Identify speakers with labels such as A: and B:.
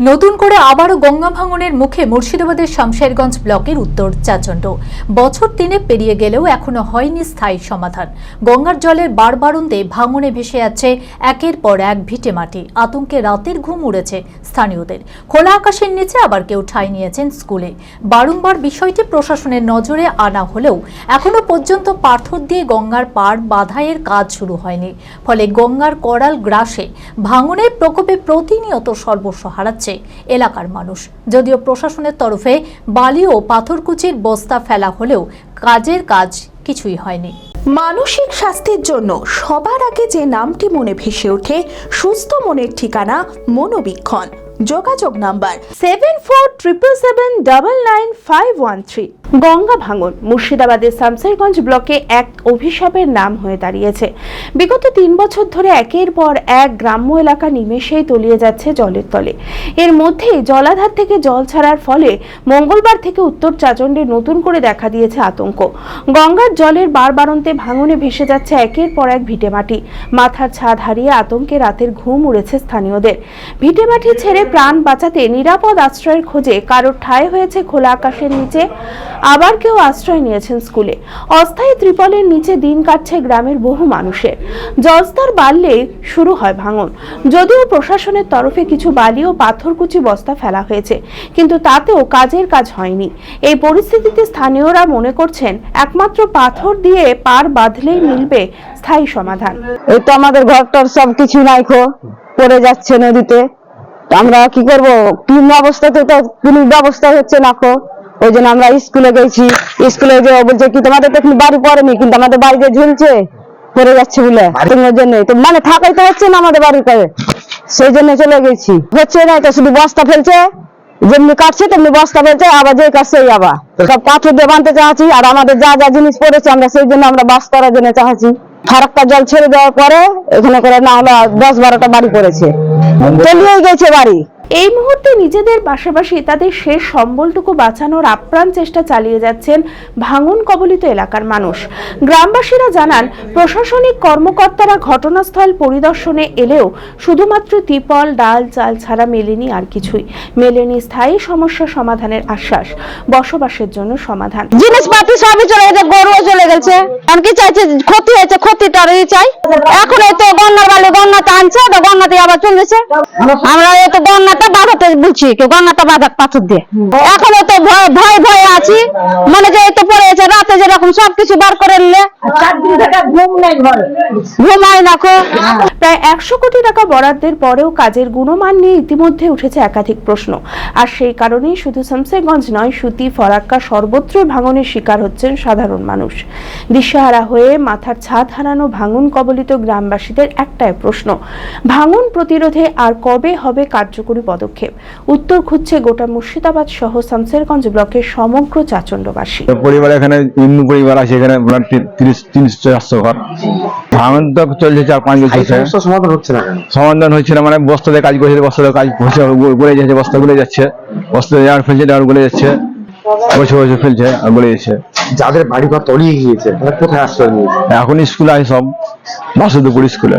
A: নতুন করে আবারও গঙ্গা ভাঙনের মুখে মুর্শিদাবাদের শামশেরগঞ্জ ব্লকের উত্তর চাচণ্ড। বছর তিনে পেরিয়ে গেলেও এখনও হয়নি স্থায়ী সমাধান। গঙ্গার জলের বারবারন্দে ভাঙনে ভেসে আছে একের পর এক ভিটে মাটি। আতঙ্কে রাতের ঘুম উড়েছে স্থানীয়দের। খোলা আকাশের নিচে আবার কেউ ঠাঁই নিয়েছেন স্কুলে। বারংবার বিষয়টি প্রশাসনের নজরে আনা হলেও এখনও পর্যন্ত পাথর দিয়ে গঙ্গার পার বাধাইয়ের কাজ শুরু হয়নি। ফলে গঙ্গার করাল গ্রাসে ভাঙনের প্রকোপে প্রতিনিয়ত সর্বস্ব হারাচ্ছে এলাকার মানুষ। যদিও প্রশাসনের তরফে বালি ও পাথরকুচির বস্তা ফেলা হলেও কাজের কাজ কিছুই হয়নি।
B: মানসিক স্বাস্থ্যের জন্য সবার আগে যে নামটি মনে ভেসে ওঠে, সুস্থ মনের ঠিকানা মনোবীক্ষণ। যোগাযোগ number seven four triple seven double nine five one three Ganga ভাঙন মুর্শিদাবাদের শামসেরগঞ্জ ব্লকে এক অভিশাপের নাম হয়ে দাঁড়িয়েছে। বিগত তিন বছর ধরে একের পর এক গ্রাম্য এলাকা নিমেষেই তলিয়ে যাচ্ছে জলের তলে। এর মধ্যেই জলাধার থেকে জল ছাড়ার ফলে মঙ্গলবার থেকে উত্তর চাচণ্ডে নতুন করে দেখা দিয়েছে আতঙ্ক। গঙ্গার জলের বারবারন্তে ভাঙনে ভেসে যাচ্ছে একের পর এক ভিটেমাটি মাথার ছাদ হারিয়ে আতঙ্কে রাতের ঘুম উড়েছে স্থানীয়দের। ভিটেমাটি ছেড়ে প্রাণ বাঁচাতে নিরাপদ আশ্রয়ের খোঁজে কারোর ঠাঁই হয়েছে খোলা আকাশের নিচে। আবার কেউ আশ্রয় নিয়েছেন স্কুলে। অস্থায়ী ত্রিপলের নিচে দিন কাটছে গ্রামের বহু মানুষের। জলস্তর বাড়লে শুরু হয় ভাঙন। যদিও প্রশাসনের তরফে কিছু বালি ও পাথরকুচি বস্তা ফেলা হয়েছে, কিন্তু তাতেও কাজের কাজ হয়নি। এই পরিস্থিতিতে স্থানীয়রা মনে করছেন, একমাত্র পাথর দিয়ে পার বাঁধলেই মিলবে স্থায়ী সমাধান।
C: এই তো আমাদের ঘরটার সব কিছু নাই খো পড়ে যাচ্ছে নদীতে। আমরা কি করব? তিন অবস্থাতে তো কোনো ব্যবস্থা হচ্ছে না খো। ওই জন্য আমরা স্কুলে গেছি। স্কুলে যে বলছে কি তোমাদের তো এখন বাড়ি পড়েনি কিন্তু আমাদের বাড়িতে ঝুলছে পড়ে যাচ্ছে বলে। তোমার জন্য তো মানে থাকাই তো হচ্ছে না আমাদের বাড়িতে। সেই জন্য চলে গেছি। হচ্ছে না তো শুধু বস্তা ফেলছে যেমনি কাটছে তেমনি বস্তা ফেলছে আবার যে কাটছে আবার। সব পাথর দিয়ে বানতে চাচ্ছি আর আমাদের যা যা জিনিস পড়েছে আমরা সেই জন্য আমরা বাস করার জন্য চাচ্ছি। ফারাক্কা জল ছেড়ে দেওয়ার পরে এখানে করে না হলো দশ বারোটা বাড়ি পড়েছে। তলিয়ে গেছে বাড়ি।
B: এই মুহূর্তে নিজেদের পাশাপাশি তাদের শেষ সম্বলটুকু বাঁচানোর আপ্রাণ চেষ্টা চালিয়ে যাচ্ছেন ভাঙন কবলিত এলাকার মানুষ। গ্রামবাসীরা জানান, প্রশাসনিক কর্মকর্তারা ঘটনাস্থল পরিদর্শনে এলেও শুধুমাত্র তিপল, ডাল, চাল ছাড়া মেলেনি আর কিছুই। মেলেনি স্থায়ী সমস্যা সমাধানের আশ্বাস। বসবাসের জন্য সমাধান।
C: জিনিসপাতি সবই চলে গেছে, গরুও চলে গেছে। এখন কি চাইছে? ক্ষতি হয়েছে, ক্ষতি ক্ষতিটারই চাই। এখন এই গন্নার বালি আনছে তো গন্নাতে আবার চলেছে আমরা তো বাঁধাতে বলছি কেউ বাঁধাক পাথর দিয়ে। এখন তো ভয় ভয় ভয়ে আছি। মানে যে এই তো পড়ে গেছে রাতে যেরকম সবকিছু বার করে নিলে। না
B: প্রায় একশো কোটি টাকা বরাদ্দের পরেও কাজের গুণমান নিয়ে ইতিমধ্যে উঠেছে একাধিক প্রশ্ন। আর সেই কারণেই শুধু শামসেরগঞ্জ নয় সুতি ফরাক্কা সর্বত্রই ভাঙনের শিকার হচ্ছেন সাধারণ মানুষ। দিশেহারা হয়ে মাথার ছাদ হারানো ভাঙন কবলিত গ্রামবাসীদের একটাই প্রশ্ন ভাঙন প্রতিরোধে আর কবে হবে কার্যকরী পদক্ষেপ? উত্তর খুঁজছে গোটা মুর্শিদাবাদ সহ শামসেরগঞ্জ ব্লকের সমগ্র চাচণ্ডবাসী।
D: পরিবার এখানে হিন্দু পরিবার আছে এখানে তিরিশ তিরিশ চারশো ঘর। ভাঙন তো চলছে চার পাঁচ বছর
E: সমাধান হচ্ছে না
D: সমাধান হচ্ছে না মানে বস্তাতে কাজ করছে বস্তাতে কাজ হচ্ছে গ- গলে যাচ্ছে বস্তা গলে যাচ্ছে। বস্তা দেওয়ার ফেলছে দেওয়ার গলে যাচ্ছে। বছর বছর ফেলছে আর গলে যাচ্ছে।
E: যাদের বাড়ি ঘর তলিয়ে গিয়েছে, তারা কোথায় আশ্রয় নিয়েছে?
D: এখন স্কুলে আছে সব, বাসুদেবপুর স্কুলে।